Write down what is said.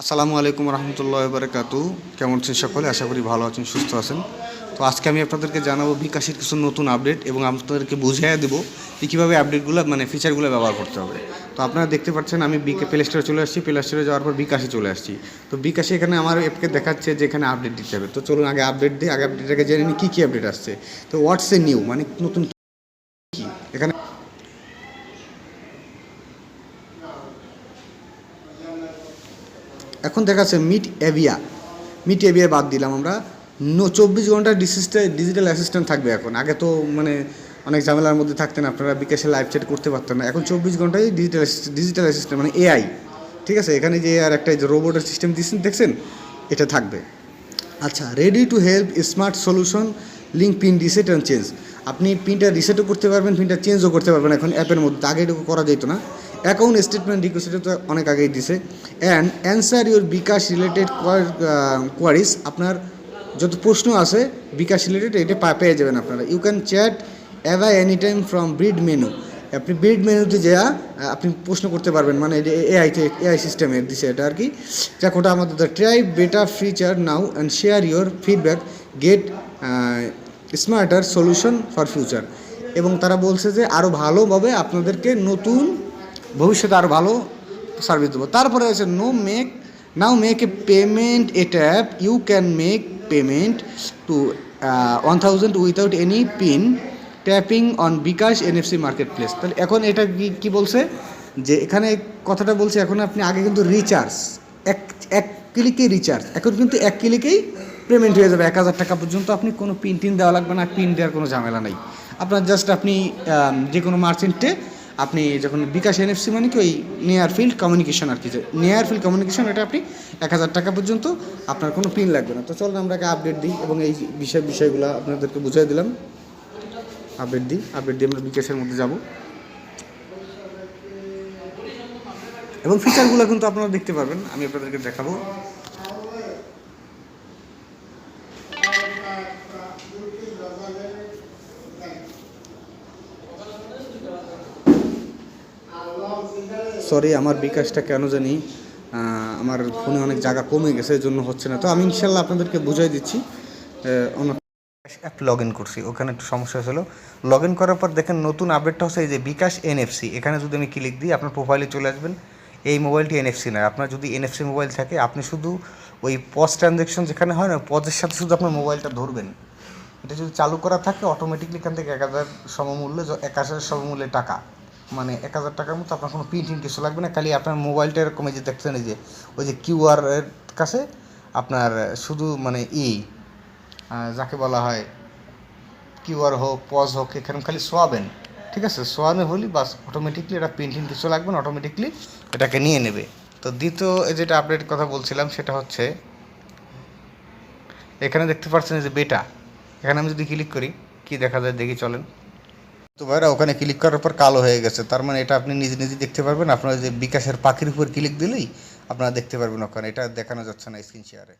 আসসালামু আলাইকুম রহমতুল্লাহ বারকাতু। কেমন আছেন সকলে? আশা করি ভালো আছেন, সুস্থ আছেন। তো আজকে আমি আপনাদেরকে জানাব বিকাশের কিছু নতুন আপডেট এবং আপনাদেরকে বুঝিয়ে দেবো যে কীভাবে আপডেটগুলো মানে ফিচারগুলো ব্যবহার করতে হবে। তো আপনারা দেখতে পাচ্ছেন, আমি বিকে প্লে স্টোরে চলে আসছি। প্লে স্টোরে যাওয়ার পর বিকাশে চলে আসছি। তো বিকাশে এখানে আমার অ্যাপকে দেখাচ্ছে যে এখানে আপডেট দিতে হবে। তো চলুন আগে আপডেট দিই। আগে আপডেটটাকে জেনে নিই, কী কী আপডেট আসছে। তো হোয়াটস এ নিউ মানে নতুন কী? এখানে এখন দেখাচ্ছে মিট এভিয়া। মিট এভিয়া বাদ দিলাম আমরা। নো, চব্বিশ ঘণ্টা ডিসিস্টে, ডিজিটাল অ্যাসিস্ট্যান্ট থাকবে এখন। আগে তো মানে অনেক ঝামেলার মধ্যে থাকতেন আপনারা, বিকাশে লাইভ চ্যাট করতে পারতেন না। এখন চব্বিশ ঘন্টায় ডিজিটাল ডিজিটাল অ্যাসিস্ট্যান্ট মানে এআই। ঠিক আছে? এখানে যে আর একটা যে রোবটের সিস্টেম দিচ্ছেন দেখছেন? এটা থাকবে। আচ্ছা ready to help smart solution link pin reset and change আপনি পিনটা রিসেটও করতে পারবেন পিনটা চেঞ্জও করতে পারবেন এখন অ্যাপের মধ্যে। আগে এটুকু করা যেত না। অ্যাকাউন্ট স্টেটমেন্ট রিকোয়েস্ট এটা তো অনেক আগেই দিছে। And answer your bKash related queries আপনার যত প্রশ্ন আছে, বিকাশ রিলেটেড এটা পেয়ে যাবেন আপনারা। You can chat অ্যাভাই any time from breed menu আপনি ব্রিড মেনুতে যা আপনি প্রশ্ন করতে পারবেন। মানে এআইতে এআই সিস্টেমের দিছে এটা আর কি। যাক, ওটা আমাদের the try better feature now and share your feedback get smarter solution for future এবং তারা বলছে যে আরও ভালোভাবে আপনাদেরকে নতুন ভবিষ্যতে আরও ভালো সার্ভিস দেবো। তারপরে আছে no make now make a payment a tap you can make payment to one thousand without any pin tapping on bKash NFC marketplace তাহলে এখন এটা কি বলছে? যে এখানে কথাটা বলছে, এখন আপনি আগে কিন্তু রিচার্জ এক এক ক্লিকে রিচার্জ এখন কিন্তু এক ক্লিকেই পেমেন্ট হয়ে যাবে। এক হাজার টাকা পর্যন্ত আপনি কোনো পিন টিন দেওয়া লাগবে না পিন দেওয়ার কোনো ঝামেলা নেই। আপনার জাস্ট আপনি যে কোনো মার্চেন্টে আপনি যখন বিকাশ এনএফসি মানে কি ওই নিয়ার ফিল্ড কমিউনিকেশন আর কি, যে নিয়ার ফিল্ড কমিউনিকেশন এটা আপনি এক হাজার টাকা পর্যন্ত আপনার কোনো পিন লাগবে না। তো চলুন আমরা আপডেট দিই এবং এই বিষয় বিষয়গুলো আপনাদেরকে বুঝিয়ে দিলাম। আপডেট দিই আপডেট দিয়ে আমরা বিকাশের মধ্যে যাব। এবং ফিচারগুলো কিন্তু আপনারা দেখতে পারবেন, আমি আপনাদেরকে দেখাবো। সরি আমার বিকাশটা কেন জানি আমার ফোনে অনেক জায়গা কমে গেছে এই জন্য হচ্ছে না। তো আমি ইনশাল্লাহ আপনাদেরকে বুঝাই দিচ্ছি অন্য অ্যাপ লগ ইন করছি, ওখানে একটু সমস্যা হয়েছিল। লগ ইন করার পর দেখেন নতুন আপডেটটা হচ্ছে এই যে বিকাশ এনএফসি এখানে যদি আমি ক্লিক দিই, আপনার প্রোফাইলে চলে আসবেন। এই মোবাইলটি এনএফসি নয়, আপনার যদি এনএফসি মোবাইল থাকে, আপনি শুধু ওই পজ ট্রানজ্যাকশন যেখানে হয় না পজের সাথে শুধু আপনার মোবাইলটা ধরবেন। এটা যদি চালু করা থাকে অটোমেটিকলি এখান থেকে এক হাজার সমমূল্যে, এক হাজার সমমূল্যে টাকা। মানে এক হাজার টাকার মতো আপনার কোনো প্রিন্টিং কিছু লাগবে না, খালি আপনার মোবাইলটা এরকম এই যে দেখছেন এই যে, ওই যে কিউআর এর কাছে আপনার শুধু মানে ই যাকে বলা হয় কিউআর হোক পজ হোক, এখানে খালি সোয়াবেন, ঠিক আছে? সোয়াবে হলি বাস অটোমেটিকলি এটা প্রিন্টিং কিছু লাগবে না অটোমেটিকলি এটাকে নিয়ে নেবে। তো দ্বিতীয় যেটা আপডেট কথা বলছিলাম সেটা হচ্ছে, এখানে দেখতে পাচ্ছেন যে বেটা এখানে আমি যদি ক্লিক করি, কি দেখা যায়? দেখি, চলেন। তো ভাইরা, ওখানে ক্লিক করার পর কালো হয়ে গেছে। তার মানে এটা আপনি নিজে নিজে দেখতে পারবেন। আপনার যে বিকাশের পাখির উপর ক্লিক দিলেই আপনারা দেখতে পারবেন ওখানে। এটা দেখানো যাচ্ছে না স্ক্রিন শেয়ারে